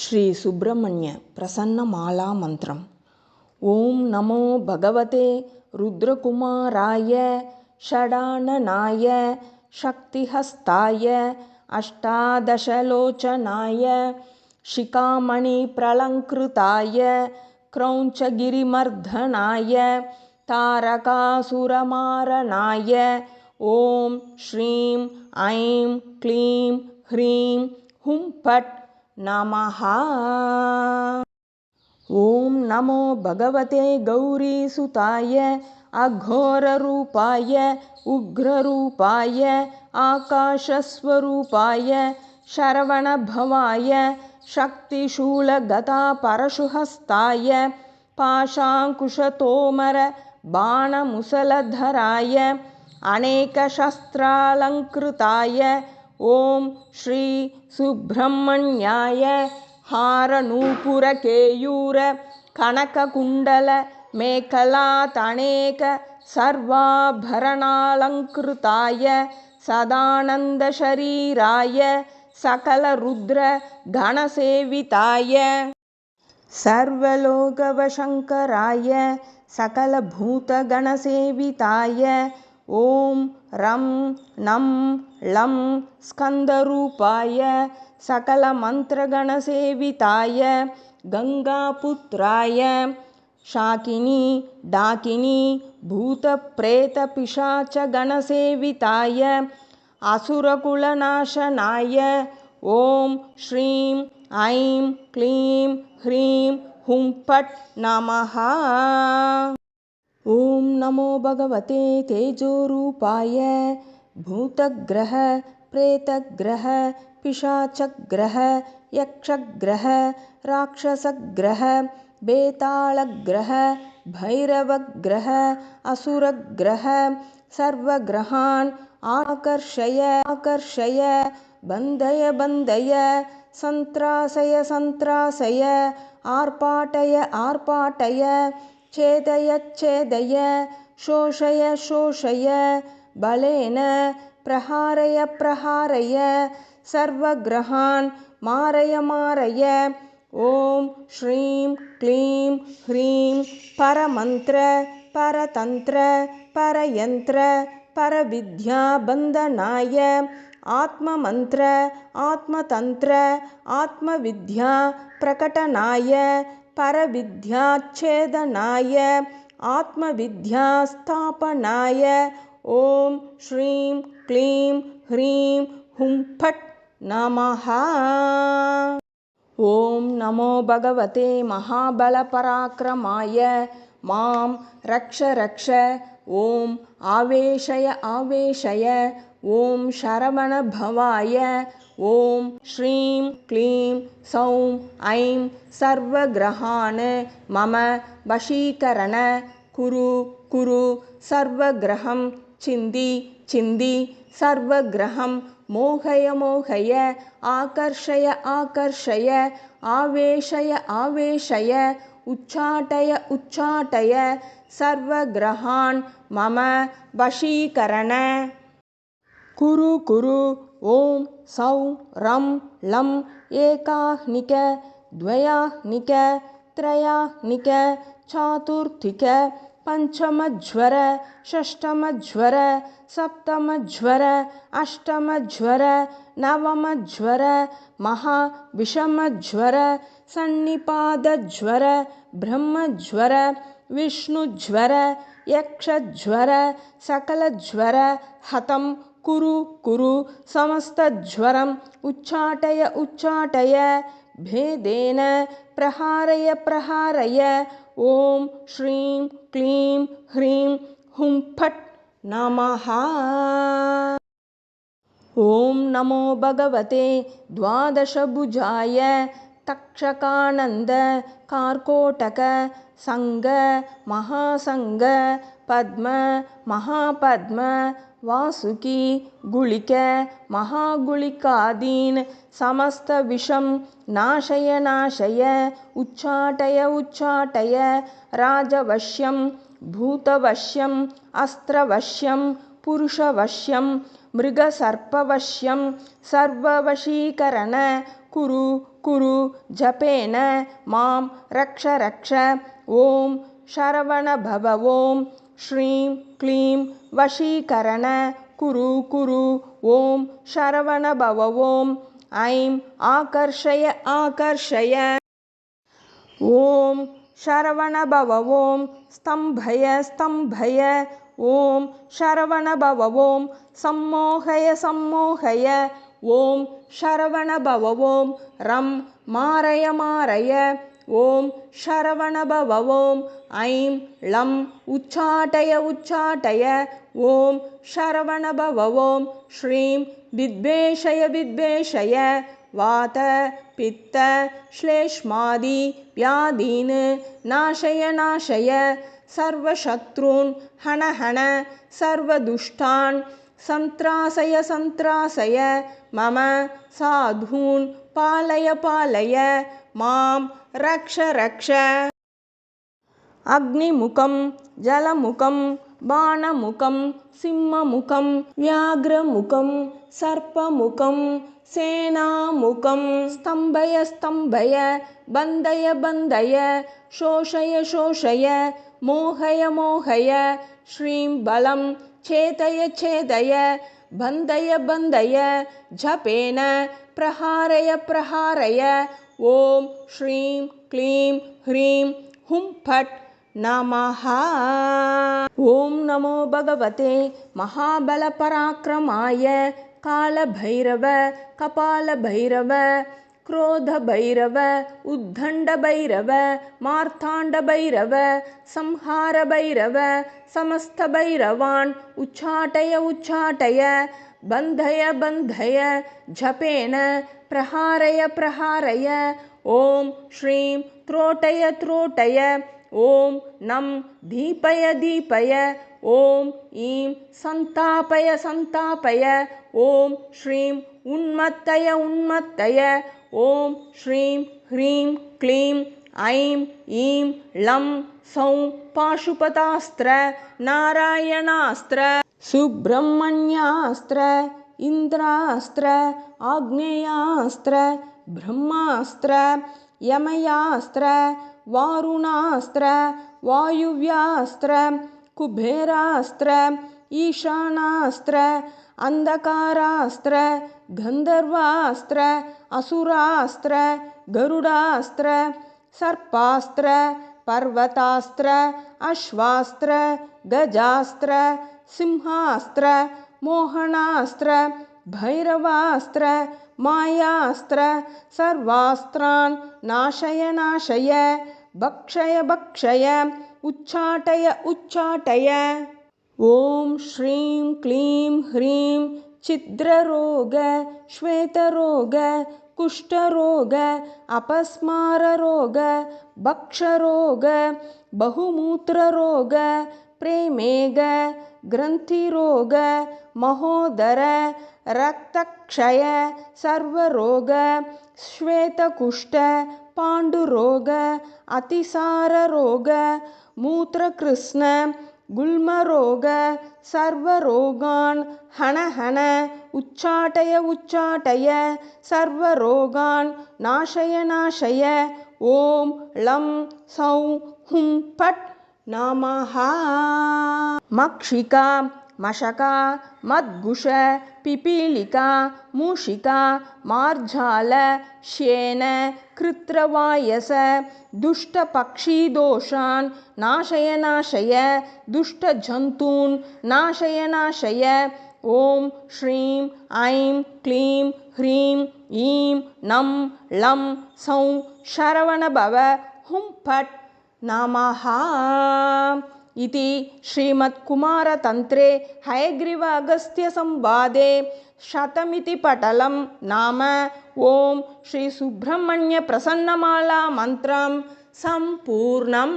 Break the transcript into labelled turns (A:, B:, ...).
A: श्रीसुब्रह्मण्यप्रसन्नमालामन्त्रम् ॐ नमो भगवते रुद्रकुमाराय षडाननाय शक्तिहस्ताय अष्टादशलोचनाय शिखामणिप्रलङ्कृताय क्रौञ्चगिरिमर्दनाय तारकासुरमारणाय ॐ श्रीं ऐं क्लीं ह्रीं हुं फट् नमः। ॐ नमो भगवते गौरीसुताय अघोररूपाय उग्ररूपाय आकाशस्वरूपाय शरवणभवाय शक्तिशूलगतापरशुहस्ताय पाशाङ्कुशतोमर बाणमुसलधराय अनेकशस्त्रालङ्कृताय ஓம் ஸ்ரீ சுப்பிரமணியாய हारनूपुरकेयूर कनककुण्डल मेखलातणेक सर्वाभरणालङ्कृताय सदानन्दशरीराय सकलरुद्रगणसेविताय सर्वलोकवशङ्कराय सकलभूतगणसेविताय ॐ रं नं लं स्कन्दरूपाय सकलमन्त्रगणसेविताय गङ्गापुत्राय शाकिनी डाकिनी भूतप्रेतपिशाचगणसेविताय असुरकुलनाशनाय ॐ श्रीं ऐं क्लीं ह्रीं हुं फट् नमः ॐ नमो भगवते तेजोरूपाय भूतग्रह प्रेतग्रह पिशाचग्रह यक्षग्रह राक्षसग्रह बेतालग्रह भैरवग्रह असुरग्रह सर्वग्रहान् आकर्षय आकर्षय बन्धय बन्धय सन्त्रासय सन्त्रासय आर्पाटय आर्पाटय छेदय छेदय शोषय शोषय बलेन प्रहारय प्रहारय सर्वग्रहान् मारय मारय ॐ श्रीं क्लीं ह्रीं परमन्त्र परतन्त्र परयन्त्र परविद्याबन्धनाय आत्ममन्त्र आत्मतन्त्र आत्मविद्या प्रकटनाय परविद्याच्छेदनाय आत्मविद्यास्थापनाय। ॐ श्रीं क्लीं ह्रीं हुं फट् नमः। ॐ नमो भगवते महाबलपराक्रमाय। मां रक्ष रक्ष। ॐ आवेशय आवेशय ॐ शरवणभवाय ॐ श्रीं क्लीं सौं ऐं सर्वग्रहान् मम वशीकरण कुरु कुरु सर्वग्रहं छिन्दि छिन्दि सर्वग्रहं मोहय मोहय आकर्षय आकर्षय आवेशय आवेशय उच्चाटय उच्चाटय सर्वग्रहान् मम वशीकरण कुरु कुरु ॐ सौं रं लं एकाह्निक द्वयाह्निक त्रयाह्निक चातुर्थिक पञ्चमज्वर षष्ठमज्वर सप्तमज्वर अष्टमज्वर नवमज्वर महाविषमज्वर सन्निपादज्वर ब्रह्मज्वर विष्णुज्वर यक्षज्वर सकलज्वर हतं कुरु कुरु समस्तज्वरम् उच्चाटय उच्चाटय भेदेन प्रहारय प्रहारय ॐ श्रीं क्लीं ह्रीं हुं फट् नमः। ॐ नमो भगवते द्वादशभुजाय तक्षकानन्द कार्कोटक सङ्ग महासङ्ग पद्म महापद्म वासुकी गुळिक महागुळिकादीन् समस्तविषं नाशय नाशय उच्चाटय उच्चाटय राजवश्यं भूतवश्यम् अस्त्रवश्यं पुरुषवश्यं मृगसर्पवश्यं सर्ववशीकरण कुरु कुरु जपेन मां रक्ष रक्ष ॐ शरवणभव श्रीं क्लीं वशीकरण कुरु कुरु ॐ शरवणभव ऐं आकर्षय आकर्षय। ॐ शरवणभव स्तम्भय स्तम्भय ॐ शरवणभव सम्मोहय सम्मोहय ॐ शरवणभव रं मारय मारय ॐ शरवणभव ॐ ऐं लं उच्चाटय उच्चाटय ॐ शरवणभव ॐ श्रीं विद्वेषय विद्वेषय वात पित्त श्लेष्मादि व्याधीन् नाशय नाशय सर्वशत्रून् हण हण सर्वदुष्टान् सन्त्रासय सन्त्रासय मम साधून् पालय पालय मां रक्ष रक्ष। अग्निमुखं जलमुखं बाणमुखं सिंहमुखं व्याघ्रमुखं सर्पमुखं सेनामुखं स्तम्भय स्तम्भय बन्धय बन्धय शोषय शोषय मोहय मोहय श्रीं बलं छेदय छेदय बन्धय बन्धय जपेन प्रहारय प्रहारय ॐ श्रीं क्लीं ह्रीं हुं फट् नमः। ॐ नमो भगवते महाबलपराक्रमाय कालभैरव कपालभैरव क्रोधभैरव उद्दण्डभैरव मार्ताण्डभैरव संहारभैरव समस्तभैरवान् उच्चाटय उच्चाटय बन्धय बन्धय जपेन प्रहारय प्रहारय ॐ श्रीं त्रोटय त्रोटय ॐ नं दीपय दीपय ॐ ईं सन्तापय सन्तापय ॐ श्रीं उन्मत्तय उन्मत्तय ॐ श्रीं ह्रीं क्लीं ऐं ईं लं सौं पाशुपतास्त्र नारायणास्त्र सुब्रह्मण्यास्त्र इन्द्रास्त्र आग्नेयास्त्र ब्रह्मास्त्र यमयास्त्र वारुणास्त्र वायुव्यास्त्र कुबेरास्त्र ईशानास्त्र अन्धकारास्त्र गन्धर्वास्त्र असुरास्त्र गरुडास्त्र सर्पास्त्र पर्वतास्त्र अश्वास्त्र गजास्त्र सिंहास्त्र मोहनास्त्र भैरवास्त्र मायास्त्र सर्वास्त्रान् नाशय नाशय भक्षय भक्षय उच्चाटय उच्चाटय। ॐ श्रीं क्लीं ह्रीं छिद्ररोग श्वेतरोग कुष्ठरोग अपस्माररोग भक्षरोग बहुमूत्ररोग प्रेमेग ग्रन्थिरोग महोदर रक्तक्षय सर्वरोग श्वेतकुष्ठ पाण्डुरोग अतिसाररोग मूत्रकृष्ण गुल्मरोग सर्वरोगान् हण हण उच्चाटय उच्चाटय सर्वरोगान् नाशय नाशय ॐ लं सौं हुं फट् नमः मक्षिका मशका मद्गुष पिपीलिका मूषिका मार्जाल श्येन कृत्रवायस दुष्टपक्षिदोषान् नाशय नाशय दुष्टजन्तून् नाशय नाशय ॐ श्रीं ऐं क्लीं ह्रीं ईं नं लं सौं शरवणभव हुं फट् नमः इति श्रीमत्कुमारतन्त्रे हयग्रीव अगस्त्यसंवादे शतमिति पटलं नाम ॐ श्रीसुब्रह्मण्यप्रसन्नमालामन्त्रं सम्पूर्णम्